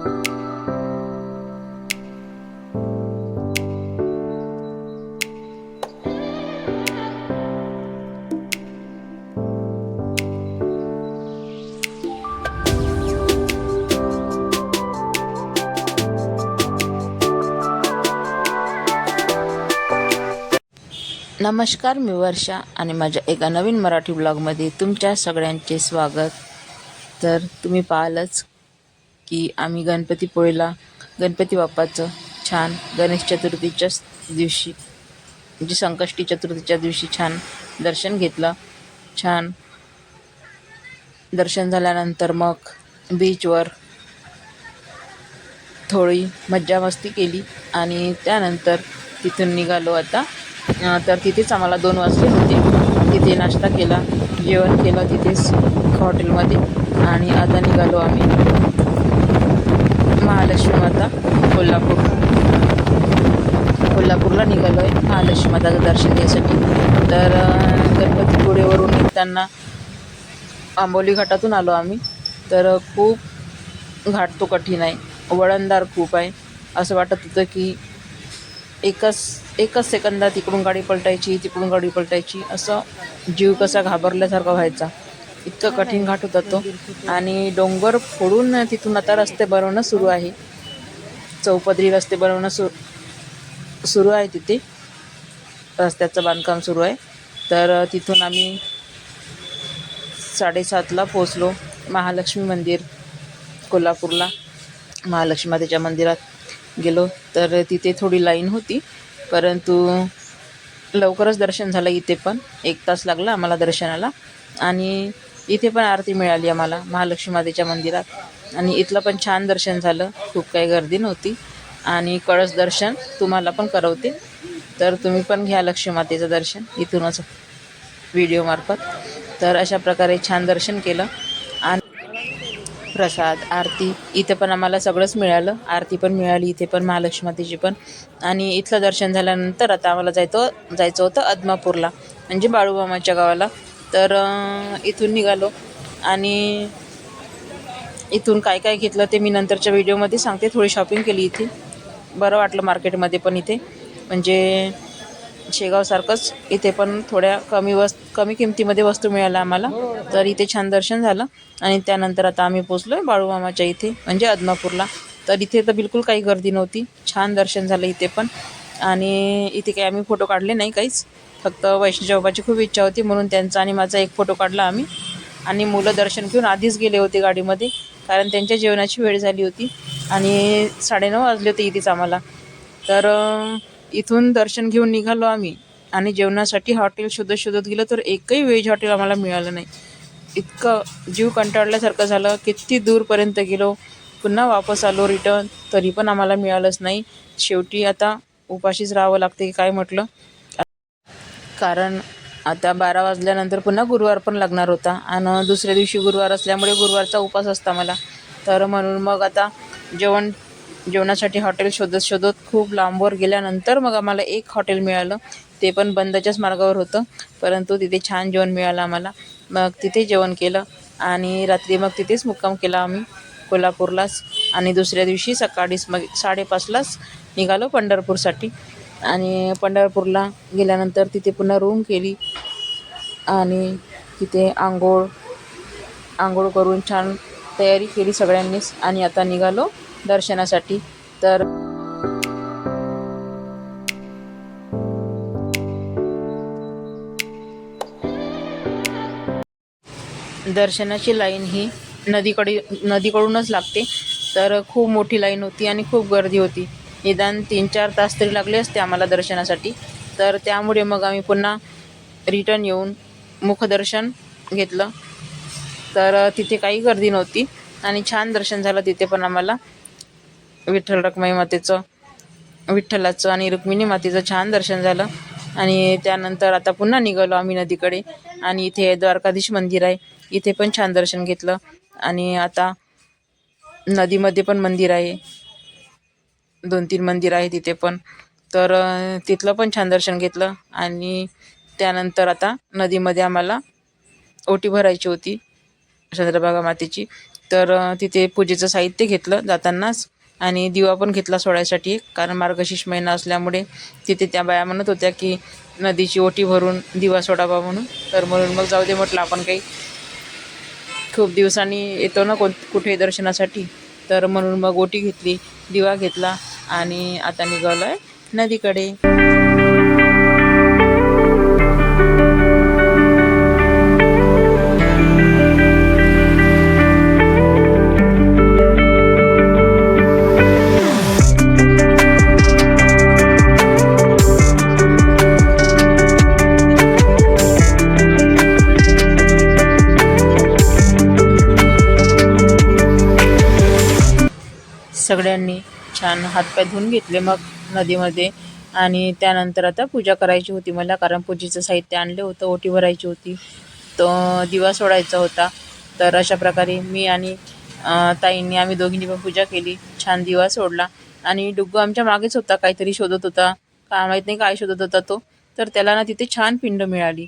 नमस्कार मी वर्षा आणि माझ्या एका नवीन मराठी ब्लॉगमध्ये तुमच्या सगळ्यांचे स्वागत. तर तुम्ही पाहालच की आम्ही गणपतीपुळेला गणपती बाप्पाचं छान गणेश चतुर्थीच्याच दिवशी म्हणजे संकष्टी चतुर्थीच्या दिवशी छान दर्शन घेतलं. छान दर्शन झाल्यानंतर मग बीचवर थोडी मज्जा मस्ती केली आणि त्यानंतर तिथून निघालो आता. तर तिथेच आम्हाला दोन वाजले होते. तिथे नाश्ता केला जेवण केलं तिथेच हॉटेलमध्ये आणि आता निघालो आम्ही. महालक्ष्मी माता कोल्हापूर. कोल्हापूरला निघालो आहे महालक्ष्मी माताचं दर्शन घ्यायसाठी. तर गणपतीपुळेवरून निघताना आंबोली घाटातून आलो आम्ही. तर खूप घाट तो कठीण आहे. वळणदार खूप आहे. असं वाटत होतं की एकच एकच सेकंदात इकडून गाडी पलटायची तिकडून गाडी पलटायची असं जीव कसा घाबरल्यासारखा व्हायचा. इतकं कठीण घाट होता तो. आणि डोंगर फोडून तिथून आता रस्ते बनवणं सुरू आहे. चौपदरी रस्ते बनवणं सु सुरू आहे तिथे. रस्त्याचं बांधकाम सुरू आहे. तर तिथून आम्ही साडेसातला पोचलो महालक्ष्मी मंदिर कोल्हापूरला. महालक्ष्मी मातेच्या मंदिरात गेलो. तर तिथे थोडी लाईन होती. परंतु लवकरच दर्शन झालं इथे पण. एक तास लागला आम्हाला दर्शनाला. आणि इथे पण आरती मिळाली आम्हाला महालक्ष्मी मातेच्या मंदिरात. आणि इथलं पण छान दर्शन झालं. खूप काही गर्दी नव्हती. आणि कळस दर्शन तुम्हाला पण करवते तर तुम्ही पण घ्या लक्ष्मी मातेचं दर्शन इथूनच व्हिडिओमार्फत तर अशा प्रकारे छान दर्शन केलं. आणि प्रसाद आरती इथे पण आम्हाला सगळंच मिळालं. आरती पण मिळाली इथे पण महालक्ष्मी मातेची पण. आणि इथलं दर्शन झाल्यानंतर आता आम्हाला जायचं जायचं होतं अदमापूरला म्हणजे बाळूमामाच्या गावाला. तर इथून निघालो. आणि इथून काय काय घेतलं ते मी नंतरच्या व्हिडिओमध्ये सांगते. थोडी शॉपिंग केली इथे. बरं वाटलं मार्केटमध्ये पण इथे. म्हणजे शेगावसारखंच इथे पण थोड्या कमी वस् कमी किमतीमध्ये वस्तू मिळाल्या आम्हाला. तर इथे छान दर्शन झालं. आणि त्यानंतर आता आम्ही पोचलो आहे बाळूमामाच्या इथे म्हणजे अदमापूरला तर इथे तर बिलकुल काही गर्दी नव्हती. छान दर्शन झालं इथे पण. आणि इथे काही आम्ही फोटो काढले नाही काहीच. फक्त वैष्णोच्या खूप इच्छा होती म्हणून त्यांचा आणि माझा एक फोटो काढला आम्ही. आणि मुलं दर्शन घेऊन आधीच गेले होते गाडीमध्ये. कारण त्यांच्या जेवणाची वेळ झाली होती. आणि साडेनऊ वाजले होते इथेच आम्हाला. तर इथून दर्शन घेऊन निघालो आम्ही. आणि जेवणासाठी हॉटेल शोधत शोधत गेलो तर एकही व्हेज हॉटेल आम्हाला मिळालं नाही. इतकं जीव कंटाळल्यासारखं झालं किती दूरपर्यंत गेलो. पुन्हा वापस आलो रिटर्न तरी पण आम्हाला मिळालंच नाही. शेवटी आता उपाशीच राहावं लागते की काय म्हटलं? कारण आता बारा वाजल्यानंतर पुन्हा गुरुवार पण लागणार होता. आणि दुसऱ्या दिवशी गुरुवार असल्यामुळे गुरुवारचा उपास असता मला. तर म्हणून मग आता जेवण जेवणासाठी हॉटेल शोधत शोधत खूप लांबवर गेल्यानंतर मग आम्हाला एक हॉटेल मिळालं. ते पण बंदच्याच मार्गावर होतं. परंतु तिथे छान जेवण मिळालं आम्हाला. मग तिथे जेवण केलं आणि रात्री मग तिथेच मुक्काम केला आम्ही कोल्हापूरलाच. आणि दुसऱ्या दिवशी सकाळीच मग साडेपाचलाच निघालो पंढरपूरसाठी. आणि पंढरपूरला गेल्यानंतर तिथे पुन्हा रूम केली. आणि तिथे आंघोळ आंघोळ करून छान तयारी केली सगळ्यांनीच आणि आता निघालो दर्शनासाठी. तर दर्शनाची लाईन ही नदीकडे नदीकडूनच लागते. तर खूप मोठी लाईन होती आणि खूप गर्दी होती. निदान तीन चार तास तरी लागले असते आम्हाला दर्शनासाठी. तर त्यामुळे मग आम्ही पुन्हा रिटर्न येऊन मुखदर्शन घेतलं. तर तिथे काही गर्दी नव्हती आणि छान दर्शन झालं तिथे पण आम्हाला. विठ्ठल रखमाई मातेचं विठ्ठलाचं आणि रुक्मिणी मातेचं छान दर्शन झालं. आणि त्यानंतर आता पुन्हा निघालो आम्ही नदीकडे आणि इथे द्वारकाधीश मंदिर आहे. इथे पण छान दर्शन घेतलं. आणि आता नदीमध्ये पण मंदिर आहे. दोन तीन मंदिर आहे तिथे पण. तर तिथलं पण छान दर्शन घेतलं आणि त्यानंतर आता नदीमध्ये आम्हाला ओटी भरायची होती चंद्रभागा मातेची. तर तिथे पूजेचं साहित्य घेतलं जातानाच आणि दिवा पण घेतला सोडायसाठी कारण मार्गशीर्ष महिना असल्यामुळे तिथे त्या बाया म्हणत होत्या की नदीची ओटी भरून दिवा सोडावा म्हणून. तर म्हणून मग जाऊ दे म्हटलं आपण काही. खूप दिवसांनी येतो ना कोण कुठे दर्शनासाठी. तर म्हणून मग ओटी घेतली दिवा घेतला. आणि आता निघालो आहे नदीकडे. छान हातपाय धुवून घेतले मग नदीमध्ये. आणि त्यानंतर आता पूजा करायची होती मला कारण पूजेचं साहित्य आणलं होतं ओटी भरायची होती. तो दिवा सोडायचा होता. तर अशा प्रकारे मी आणि ताईंनी आम्ही दोघींनी पण पूजा केली. छान दिवा सोडला. आणि डुग्गू आमच्या मागेच होता काहीतरी शोधत होता. का माहीत नाही काय शोधत होता तो. तर त्याला ना तिथे छान पिंड मिळाली.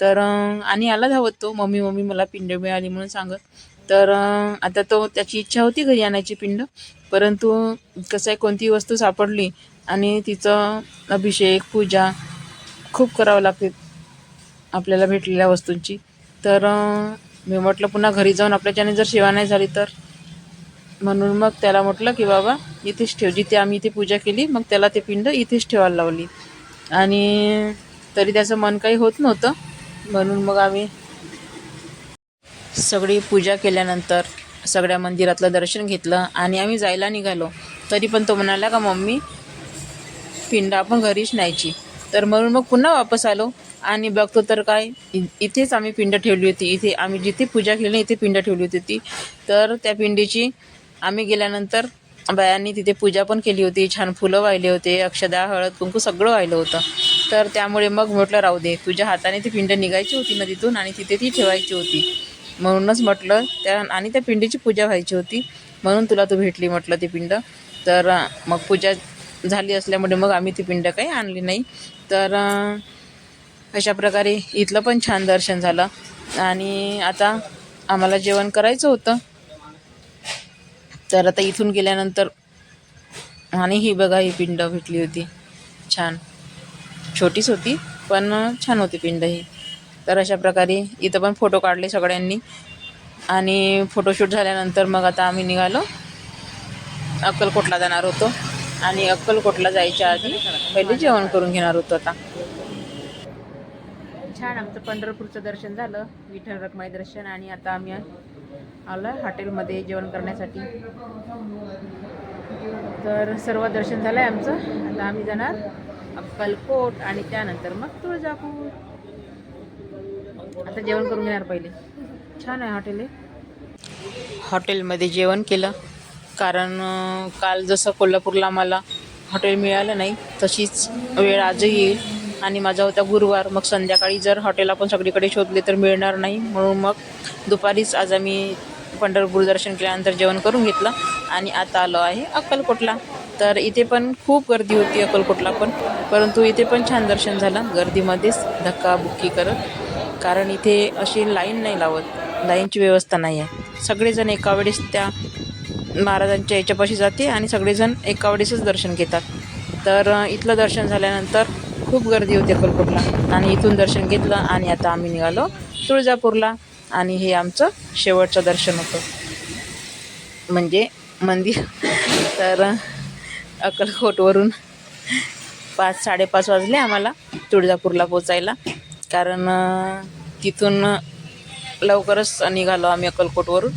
तर आणि आला धावत तो. मम्मी मम्मी मला पिंड मिळाली म्हणून सांगत. तर आता तो त्याची इच्छा होती घरी आणायची पिंड परंतु कसं आहे कोणतीही वस्तू सापडली आणि तिचं अभिषेक पूजा खूप करावं लागते आपल्याला भेटलेल्या वस्तूंची. तर मी म्हटलं पुन्हा घरी जाऊन आपल्याच्याने जर सेवा नाही झाली तर? म्हणून मग त्याला म्हटलं की बाबा इथेच ठेव. जिथे आम्ही इथे पूजा केली मग त्याला ते पिंड इथेच ठेवायला लावली. आणि तरी त्याचं मन काही होत नव्हतं. म्हणून मग आम्ही सगळी पूजा केल्यानंतर सगळ्या मंदिरातलं दर्शन घेतलं आणि आम्ही जायला निघालो. तरी पण तो म्हणाला का मम्मी पिंड आपण घरीच न्यायची. तर म्हणून मग पुन्हा वापस आलो आणि बघतो तर काय इथेच आम्ही पिंड ठेवली होती. इथे आम्ही जिथे पूजा केली इथे पिंड ठेवली होती ती. तर त्या पिंडीची आम्ही गेल्यानंतर बायांनी तिथे पूजा पण केली होती. छान फुलं वाहिले होते अक्षदा हळद कुंकू सगळं वाहिलं होतं. तर त्यामुळे मग म्हटलं राहू दे तुझ्या हाताने ती पिंड निघायची होती नदीतून आणि तिथे ती ठेवायची होती. म्हणूनच म्हटलं त्या आणि त्या पिंडीची पूजा व्हायची होती. म्हणून तुला तू भेटली म्हटलं ती पिंड. तर मग पूजा झाली असल्यामुळे मग आम्ही ती पिंड काही आणली नाही. तर अशा प्रकारे इथलं पण छान दर्शन झालं. आणि आता आम्हाला जेवण करायचं होतं. तर आता इथून गेल्यानंतर आणि ही बघा ही पिंड भेटली होती. छान. छोटीच होती पण छान होती पिंड ही. तर अशा प्रकारे इथं पण फोटो काढले सगळ्यांनी. आणि फोटोशूट झाल्यानंतर मग आता आम्ही निघालो. अक्कलकोटला जाणार होतो. आणि अक्कलकोटला जायच्या आधी पहिले जेवण करून घेणार होतो आता. छान आमचं पंढरपूरचं दर्शन झालं. विठ्ठल रखमाई दर्शन आणि आता आम्ही आलो हॉटेलमध्ये जेवण करण्यासाठी. तर सर्व दर्शन झालं आहे आमचं. आता आम्ही जाणार अक्कलकोट आणि त्यानंतर मग तुळजापूर. आता जेवण करून घेणार पहिले. छान आहे हॉटेल आहे हॉटेलमध्ये जेवण केलं. कारण काल जसं कोल्हापूरला मला हॉटेल मिळालं नाही तशीच वेळ आजही येईल. आणि माझा होता गुरुवार. मग संध्याकाळी जर हॉटेल आपण सगळीकडे शोधले तर मिळणार नाही. म्हणून मग दुपारीच आज आम्ही पंढरपूर दर्शन केल्यानंतर जेवण करून घेतलं. आणि आता आलो आहे अक्कलकोटला. तर इथे पण खूप गर्दी होती अक्कलकोटला पण. परंतु इथे पण छान दर्शन झालं. गर्दीमध्येच धक्काबुक्की करत कारण इथे अशी लाईन नाही लावत. लाईनची व्यवस्था नाही आहे. सगळेजण एका वेळेस त्या महाराजांच्या याच्यापाशी जाते आणि सगळेजण एका वेळेसच दर्शन घेतात. तर इथलं दर्शन झाल्यानंतर खूप गर्दी होती अक्कलकोटला आणि इथून दर्शन घेतलं आणि आता आम्ही निघालो तुळजापूरला. आणि हे आमचं शेवटचं दर्शन होतं. म्हणजे मंदिर. तर अकलकोटवरून अक्कलकोटवरून पाच साडेपाच वाजले आम्हाला तुळजापूरला पोचायला. कारण तिथून लवकरच निघालो आम्ही अक्कलकोटवरून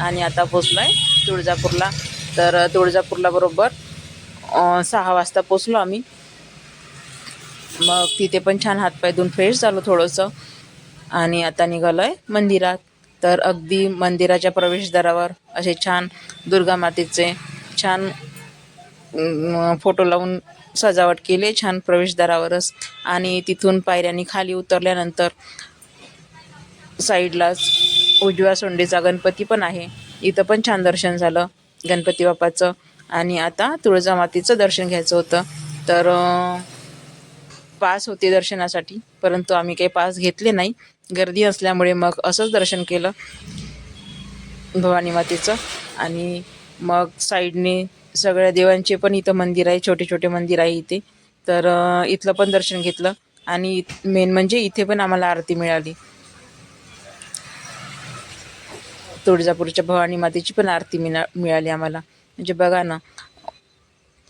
आणि आता पोचलो आहे तुळजापूरला. तर तुळजापूरला बरोबर सहा वाजता पोचलो आम्ही. मग तिथे पण छान हातपाय धुवून फ्रेश झालो थोडंसं आणि आता निघालो आहे मंदिरात. तर अगदी मंदिराच्या प्रवेशद्वारावर असे छान दुर्गा मातेचे छान फोटो लावून सजावट केली छान प्रवेशद्वारावरच. आणि तिथून पायऱ्यांनी खाली उतरल्यानंतर साईडलाच उजव्या सोंडेचा गणपती पण आहे. इथं पण छान दर्शन झालं गणपती बाप्पाचं. आणि आता तुळजामातेचं दर्शन घ्यायचं होतं. तर पास होते दर्शनासाठी परंतु आम्ही काही पास घेतले नाही. गर्दी असल्यामुळे मग असंच दर्शन केलं भवानी मातेचं. आणि मग साईडने सगळ्या देवांचे पण इथं मंदिर आहे छोटे छोटे मंदिर आहे इथे. तर इथलं पण दर्शन घेतलं आणि मेन म्हणजे इथे पण आम्हाला आरती मिळाली. तुळजापूरच्या भवानी मातेची पण आरती मिळा मिळाली आम्हाला. म्हणजे बघा ना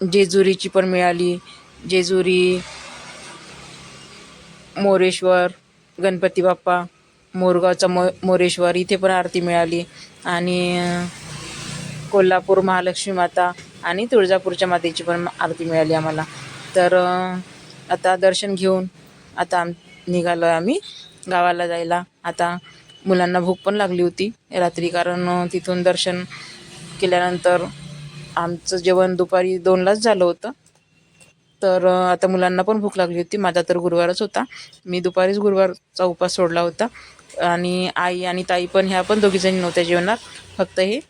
जेजुरीची पण मिळाली. जेजुरी मोरेश्वर गणपती बाप्पा मोरगावचा मो मोरेश्वर इथे पण आरती मिळाली. आणि कोल्हापूर महालक्ष्मी माता आणि तुळजापूरच्या मातेची पण आरती मिळाली आम्हाला. तर आता दर्शन घेऊन आता आम निघालो आहे आम्ही गावाला जायला. आता मुलांना भूक पण लागली होती रात्री कारण तिथून दर्शन केल्यानंतर आमचं जेवण दुपारी दोनलाच झालं होतं. तर आता मुलांना पण भूक लागली होती. माझा तर गुरुवारच होता. मी दुपारीच गुरुवारचा उपास सोडला होता. आणि आई आणि ताई पण ह्या पण दोघीजणी नव्हत्या जेवणार. फक्त हे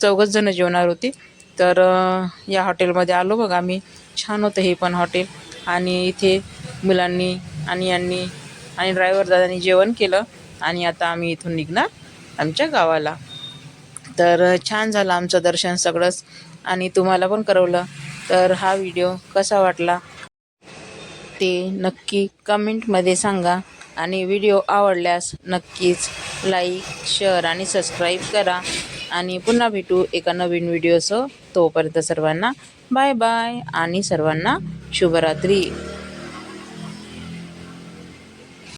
चौघच जणं जेवणार होती. तर या हॉटेलमध्ये आलो बघा आम्ही. छान होतं हे पण हॉटेल. आणि इथे मुलांनी आणि यांनी आणि ड्रायव्हर दादानी जेवण केलं आणि आता आम्ही इथून निघणार आमच्या गावाला. तर छान झालं आमचं दर्शन सगळंच. आणि तुम्हाला पण करवलं तर हा व्हिडिओ कसा वाटला ते नक्की कमेंटमध्ये सांगा. आणि व्हिडिओ आवडल्यास नक्कीच लाईक शेअर आणि सबस्क्राईब करा. आणि पुन्हा भेटू एका नवीन व्हिडिओसह तोपर्यंत सर्वांना बाय बाय आणि सर्वांना शुभरात्री.